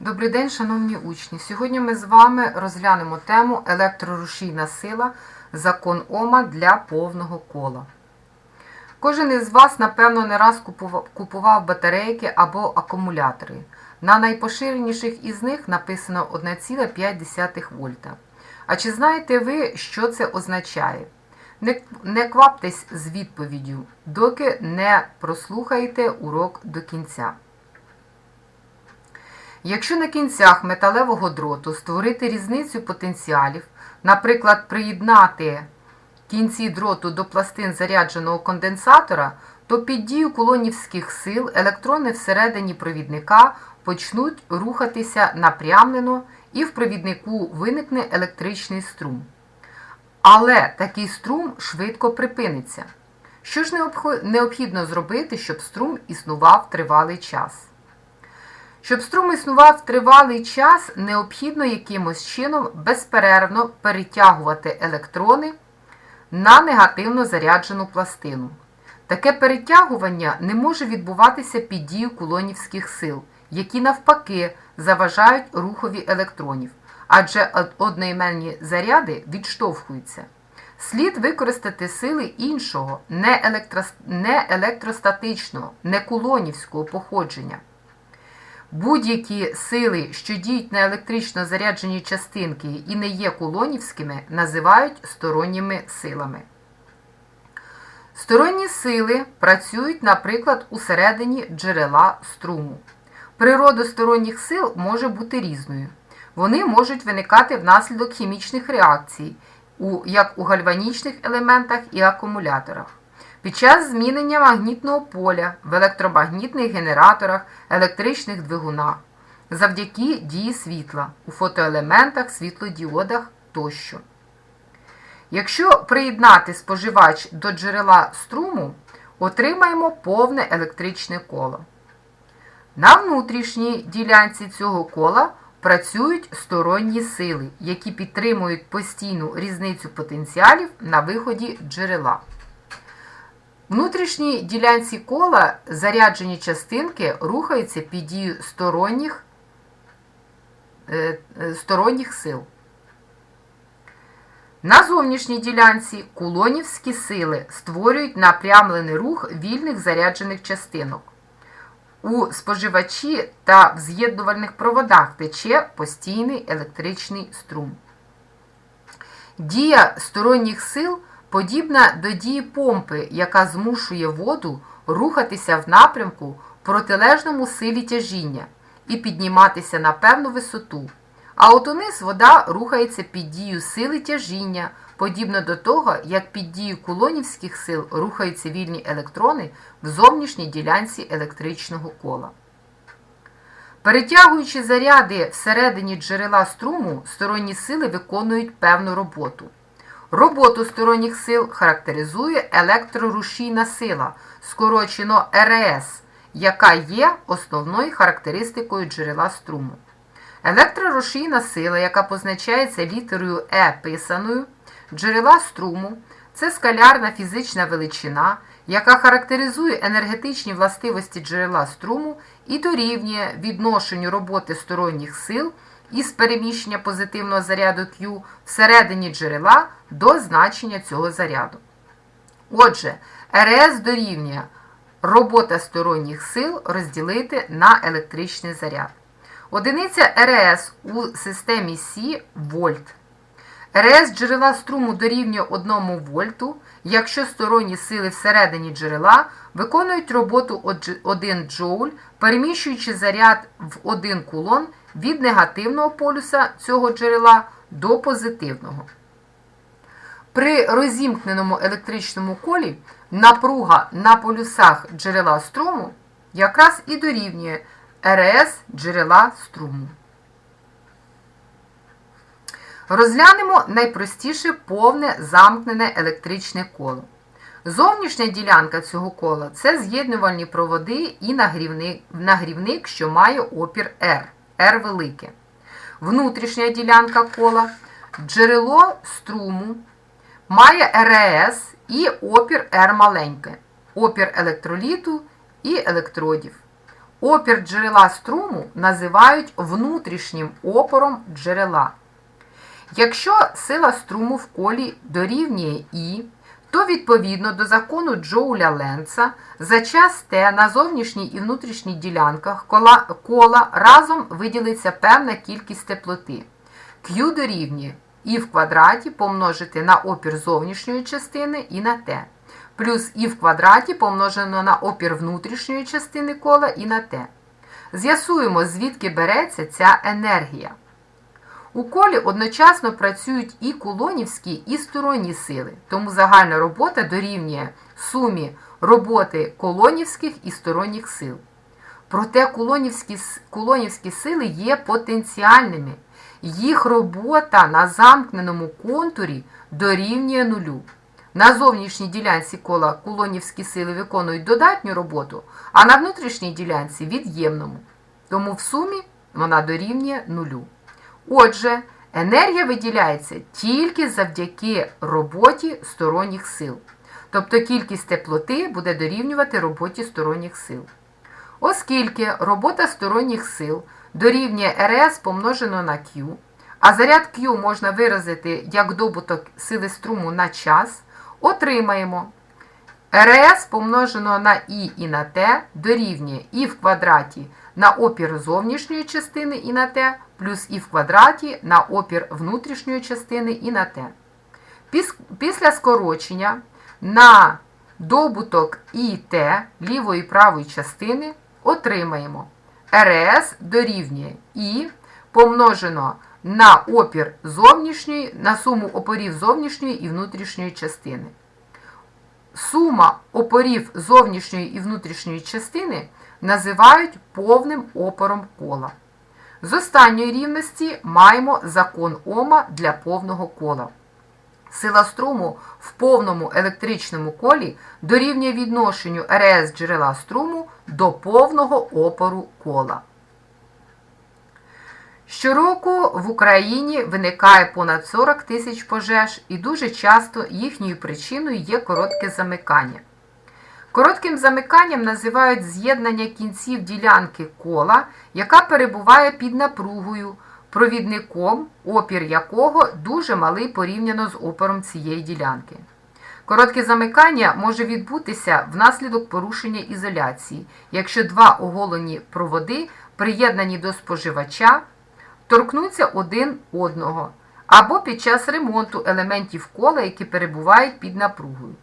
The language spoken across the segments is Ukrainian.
Добрий день, шановні учні! Сьогодні ми з вами розглянемо тему електрорушійна сила, закон Ома для повного кола. Кожен із вас, напевно, не раз купував батарейки або акумулятори. На найпоширеніших із них написано 1,5 вольта. А чи знаєте ви, що це означає? Не, не кваптесь з відповіддю, доки не прослухаєте урок до кінця. Якщо на кінцях металевого дроту створити різницю потенціалів, наприклад, приєднати кінці дроту до пластин зарядженого конденсатора, то під дію кулонівських сил електрони всередині провідника почнуть рухатися напрямлено і в провіднику виникне електричний струм. Але такий струм швидко припиниться. Що ж необхідно зробити, щоб струм існував тривалий час? Щоб струм існував тривалий час, необхідно якимось чином безперервно перетягувати електрони на негативно заряджену пластину. Таке перетягування не може відбуватися під дією кулонівських сил, які навпаки заважають рухові електронів, адже одноіменні заряди відштовхуються. Слід використати сили іншого, не електростатичного, не кулонівського походження. Будь-які сили, що діють на електрично заряджені частинки і не є кулонівськими, називають сторонніми силами. Сторонні сили працюють, наприклад, усередині джерела струму. Природа сторонніх сил може бути різною. Вони можуть виникати внаслідок хімічних реакцій, як у гальванічних елементах і акумуляторах. Під час змінення магнітного поля в електромагнітних генераторах, електричних двигунах, завдяки дії світла у фотоелементах, світлодіодах тощо. Якщо приєднати споживач до джерела струму, отримаємо повне електричне коло. На внутрішній ділянці цього кола працюють сторонні сили, які підтримують постійну різницю потенціалів на виході джерела. Внутрішній ділянці кола заряджені частинки рухаються під дією сторонніх, е, сторонніх сил. На зовнішній ділянці кулонівські сили створюють напрямлений рух вільних заряджених частинок. У споживачі та в з'єднувальних проводах тече постійний електричний струм. Дія сторонніх сил подібна до дії помпи, яка змушує воду рухатися в напрямку протилежному силі тяжіння і підніматися на певну висоту. А от униз вода рухається під дією сили тяжіння, подібно до того, як під дією кулонівських сил рухаються вільні електрони в зовнішній ділянці електричного кола. Перетягуючи заряди всередині джерела струму, сторонні сили виконують певну роботу. Роботу сторонніх сил характеризує електрорушійна сила, скорочено РС, яка є основною характеристикою джерела струму. Електрорушійна сила, яка позначається літерою Е писаною, джерела струму це скалярна фізична величина, яка характеризує енергетичні властивості джерела струму і дорівнює відношенню роботи сторонніх сил із переміщення позитивного заряду Q всередині джерела до значення цього заряду. Отже, РС дорівнює робота сторонніх сил розділити на електричний заряд. Одиниця РС у системі Сі вольт. РС джерела струму дорівнює 1 вольту, якщо сторонні сили всередині джерела виконують роботу 1 джоуль, переміщуючи заряд в 1 кулон від негативного полюса цього джерела до позитивного. При розімкненому електричному колі напруга на полюсах джерела струму якраз і дорівнює РС джерела струму. Розглянемо найпростіше повне замкнене електричне коло. Зовнішня ділянка цього кола це з'єднувальні проводи і нагрівник, нагрівник, що має опір R, R велике. Внутрішня ділянка кола джерело струму має РС і опір R маленьке, опір електроліту і електродів. Опір джерела струму називають внутрішнім опором джерела. Якщо сила струму в колі дорівнює І, то відповідно до закону Джоуля Ленца за час Т на зовнішній і внутрішній ділянках кола, кола разом виділиться певна кількість теплоти. Q дорівнює І в квадраті помножити на опір зовнішньої частини і на Т, плюс І в квадраті помножено на опір внутрішньої частини кола і на Т. З'ясуємо, звідки береться ця енергія. У колі одночасно працюють і кулонівські, і сторонні сили, тому загальна робота дорівнює сумі роботи колонівських і сторонніх сил. Проте кулонівські, с- кулонівські сили є потенціальними. Їх робота на замкненому контурі дорівнює нулю. На зовнішній ділянці кола кулонівські сили виконують додатню роботу, а на внутрішній ділянці від'ємному. Тому в сумі вона дорівнює нулю. Отже, енергія виділяється тільки завдяки роботі сторонніх сил. Тобто кількість теплоти буде дорівнювати роботі сторонніх сил. Оскільки робота сторонніх сил дорівнює РС помножено на Q, а заряд Q можна виразити як добуток сили струму на час, отримаємо РС помножено на І і на Т дорівнює І в квадраті на опір зовнішньої частини і на Т, плюс І в квадраті на опір внутрішньої частини і на Т. Піс- Після скорочення на добуток і Т лівої і правої частини отримаємо РС дорівнює І помножено на опір зовнішньої, на суму опорів зовнішньої і внутрішньої частини. Сума опорів зовнішньої і внутрішньої частини називають повним опором кола. З останньої рівності маємо закон Ома для повного кола. Сила струму в повному електричному колі дорівнює відношенню РС джерела струму до повного опору кола. Щороку в Україні виникає понад 40 тисяч пожеж і дуже часто їхньою причиною є коротке замикання. Коротким замиканням називають з'єднання кінців ділянки кола, яка перебуває під напругою, провідником, опір якого дуже малий порівняно з опором цієї ділянки. Коротке замикання може відбутися внаслідок порушення ізоляції, якщо два оголені проводи, приєднані до споживача, торкнуться один одного, або під час ремонту елементів кола, які перебувають під напругою.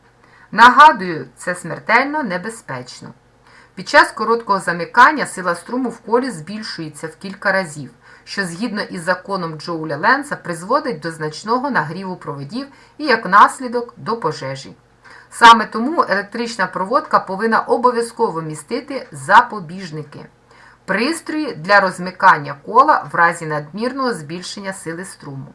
Нагадую, це смертельно небезпечно. Під час короткого замикання сила струму в колі збільшується в кілька разів, що згідно із законом Джоуля Ленца призводить до значного нагріву проводів і як наслідок до пожежі. Саме тому електрична проводка повинна обов'язково містити запобіжники пристрої для розмикання кола в разі надмірного збільшення сили струму.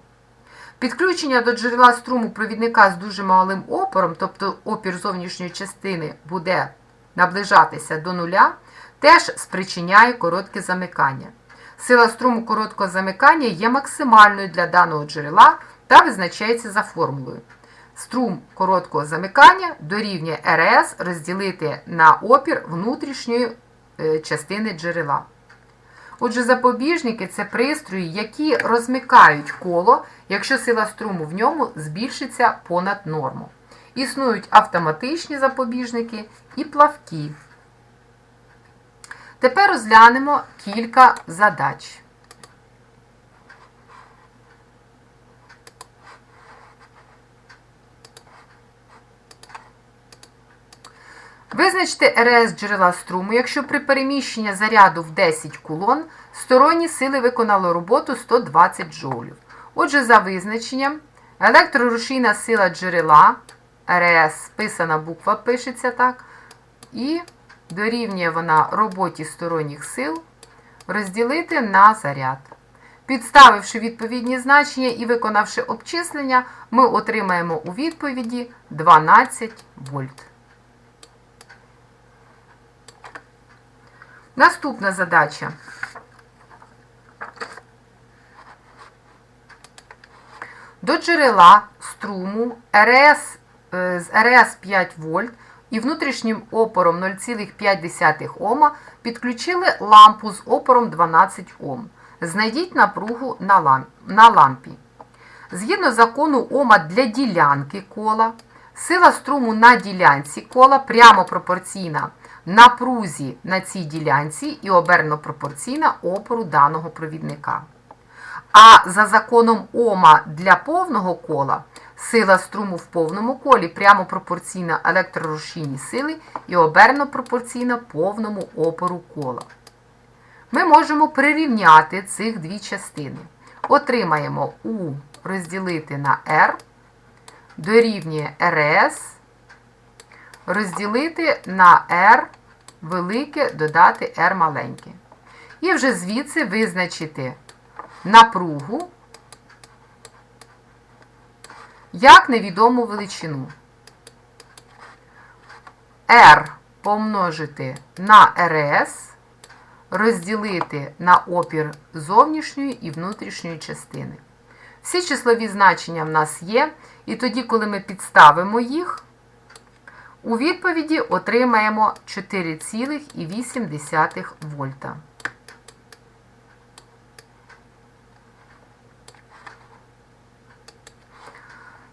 Підключення до джерела струму провідника з дуже малим опором, тобто опір зовнішньої частини буде наближатися до нуля, теж спричиняє коротке замикання. Сила струму короткого замикання є максимальною для даного джерела та визначається за формулою. Струм короткого замикання дорівнює РС розділити на опір внутрішньої е, частини джерела. Отже, запобіжники це пристрої, які розмикають коло, якщо сила струму в ньому збільшиться понад норму. Існують автоматичні запобіжники і плавкі. Тепер розглянемо кілька задач. Визначте РС джерела струму, якщо при переміщенні заряду в 10 кулон сторонні сили виконали роботу 120 джоулів. Отже, за визначенням, електрорушійна сила джерела, РС, списана буква пишеться так, і дорівнює вона роботі сторонніх сил розділити на заряд. Підставивши відповідні значення і виконавши обчислення, ми отримаємо у відповіді 12 вольт. Наступна задача. До джерела струму РС, е, з РС 5 вольт і внутрішнім опором 0,5 Ома підключили лампу з опором 12 Ом. Знайдіть напругу на лампі. Згідно закону Ома для ділянки кола, сила струму на ділянці кола прямо пропорційна напрузі на цій ділянці і обернено пропорційна опору даного провідника. А за законом Ома для повного кола сила струму в повному колі прямо пропорційна електрорушійній сили і обернено пропорційна повному опору кола. Ми можемо прирівняти цих дві частини. Отримаємо У розділити на R дорівнює РС розділити на R велике додати R маленьке. І вже звідси визначити напругу як невідому величину. R помножити на РС розділити на опір зовнішньої і внутрішньої частини. Всі числові значення в нас є, і тоді, коли ми підставимо їх, у відповіді отримаємо 4,8 вольта.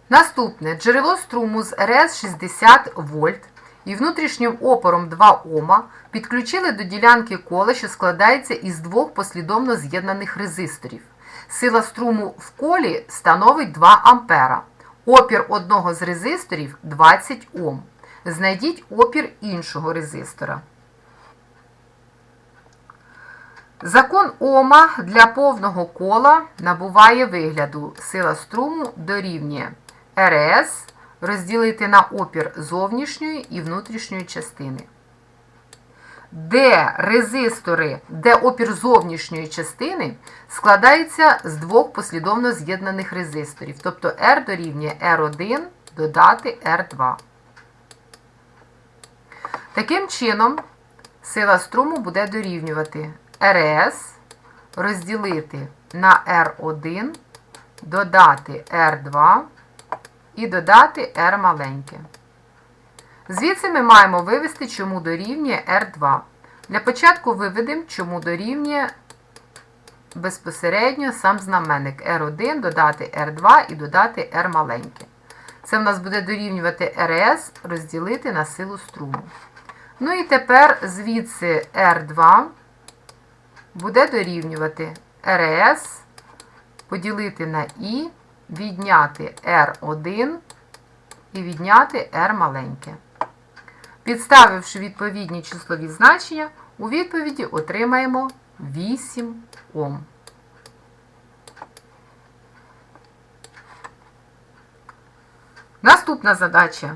Наступне джерело струму з РС 60 вольт і внутрішнім опором 2 Ома підключили до ділянки кола, що складається із двох послідовно з'єднаних резисторів. Сила струму в колі становить 2 ампера. Опір одного з резисторів 20 Ом. Знайдіть опір іншого резистора. Закон Ома для повного кола набуває вигляду сила струму дорівнює РС розділити на опір зовнішньої і внутрішньої частини. Де резистори, де опір зовнішньої частини складається з двох послідовно з'єднаних резисторів, тобто R дорівнює R1 додати R2. Таким чином, сила струму буде дорівнювати РС розділити на R1, додати R2 і додати R маленьке. Звідси ми маємо вивести, чому дорівнює R2. Для початку виведемо, чому дорівнює безпосередньо сам знаменник R1 додати R2 і додати R маленьке. Це в нас буде дорівнювати РС розділити на силу струму. Ну і тепер звідси R2 буде дорівнювати РС поділити на І, відняти R1 і відняти R маленьке. Підставивши відповідні числові значення, у відповіді отримаємо 8 Ом. Наступна задача.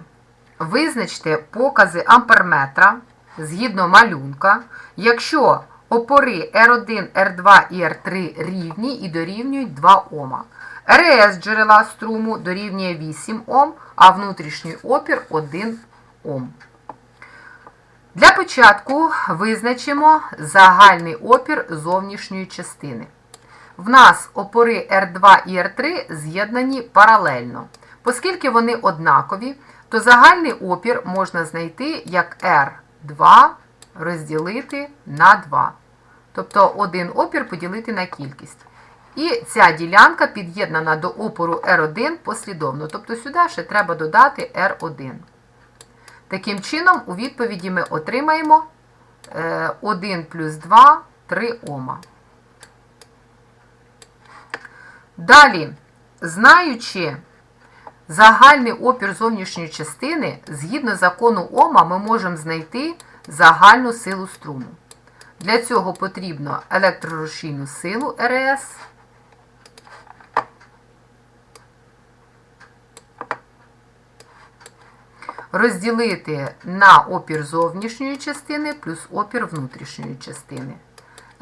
Визначте покази амперметра згідно малюнка, якщо опори R1, R2 і R3 рівні і дорівнюють 2 Ома. РС джерела струму дорівнює 8 Ом, а внутрішній опір 1 Ом. Для початку визначимо загальний опір зовнішньої частини. В нас опори R2 і R3 з'єднані паралельно. Оскільки вони однакові, то загальний опір можна знайти як R2 розділити на 2. Тобто один опір поділити на кількість. І ця ділянка під'єднана до опору R1 послідовно. Тобто сюди ще треба додати R1. Таким чином, у відповіді ми отримаємо 1 плюс 2 3 Ома. Далі, знаючи загальний опір зовнішньої частини, згідно закону Ома, ми можемо знайти загальну силу струму. Для цього потрібно електрорушійну силу РС. Розділити на опір зовнішньої частини плюс опір внутрішньої частини.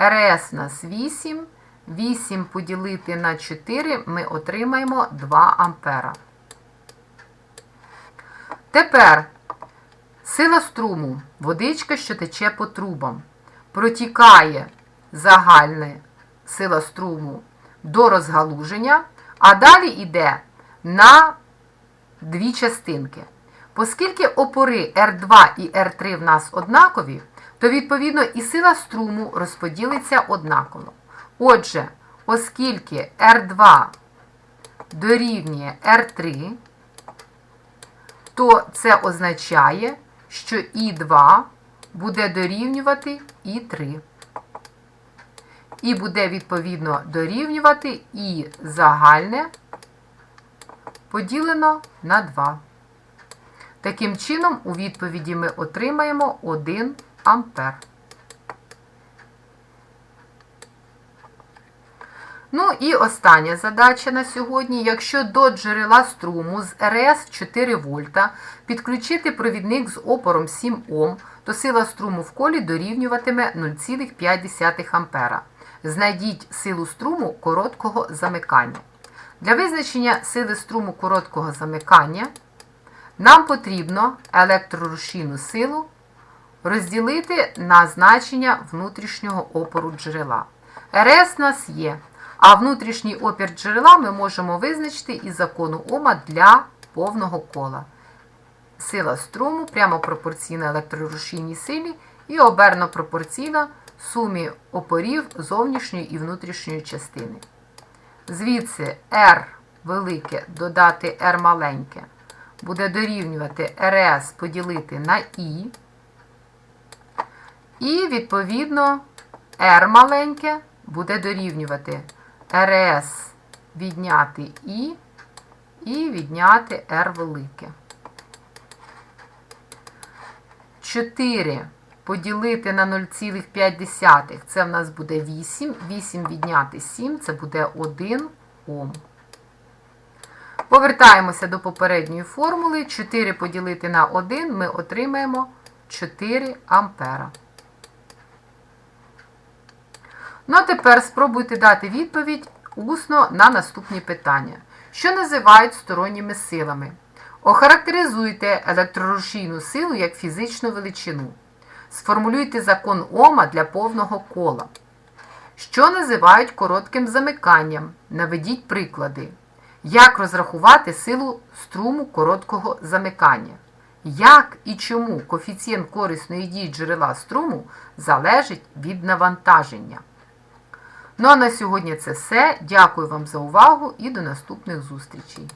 РС у нас 8. 8 поділити на 4 ми отримаємо 2 ампера. Тепер сила струму, водичка, що тече по трубам, протікає загальна сила струму до розгалуження, а далі йде на дві частинки. Оскільки опори R2 і R3 в нас однакові, то відповідно і сила струму розподілиться однаково. Отже, оскільки R2 дорівнює R3, то це означає, що І2 буде дорівнювати І3. І буде відповідно дорівнювати І загальне поділено на 2. Таким чином, у відповіді ми отримаємо 1 ампер. Ну і остання задача на сьогодні. Якщо до джерела струму з РС 4 вольта підключити провідник з опором 7 Ом, то сила струму в колі дорівнюватиме 0,5 ампера. Знайдіть силу струму короткого замикання. Для визначення сили струму короткого замикання нам потрібно електрорушійну силу розділити на значення внутрішнього опору джерела. РС у нас є, а внутрішній опір джерела ми можемо визначити із закону Ома для повного кола. Сила струму прямо пропорційна електрорушійній силі і оберно пропорційна сумі опорів зовнішньої і внутрішньої частини. Звідси R велике додати R маленьке буде дорівнювати РС поділити на І. І, відповідно, R маленьке буде дорівнювати РС відняти І і відняти R велике. 4 поділити на 0,5 це в нас буде 8. 8 відняти 7 це буде 1 Ом. Повертаємося до попередньої формули. 4 поділити на 1 ми отримаємо 4 ампера. Ну а тепер спробуйте дати відповідь усно на наступні питання. Що називають сторонніми силами? Охарактеризуйте електрорушійну силу як фізичну величину. Сформулюйте закон Ома для повного кола. Що називають коротким замиканням? Наведіть приклади. Як розрахувати силу струму короткого замикання? Як і чому коефіцієнт корисної дії джерела струму залежить від навантаження? Ну а на сьогодні це все. Дякую вам за увагу і до наступних зустрічей.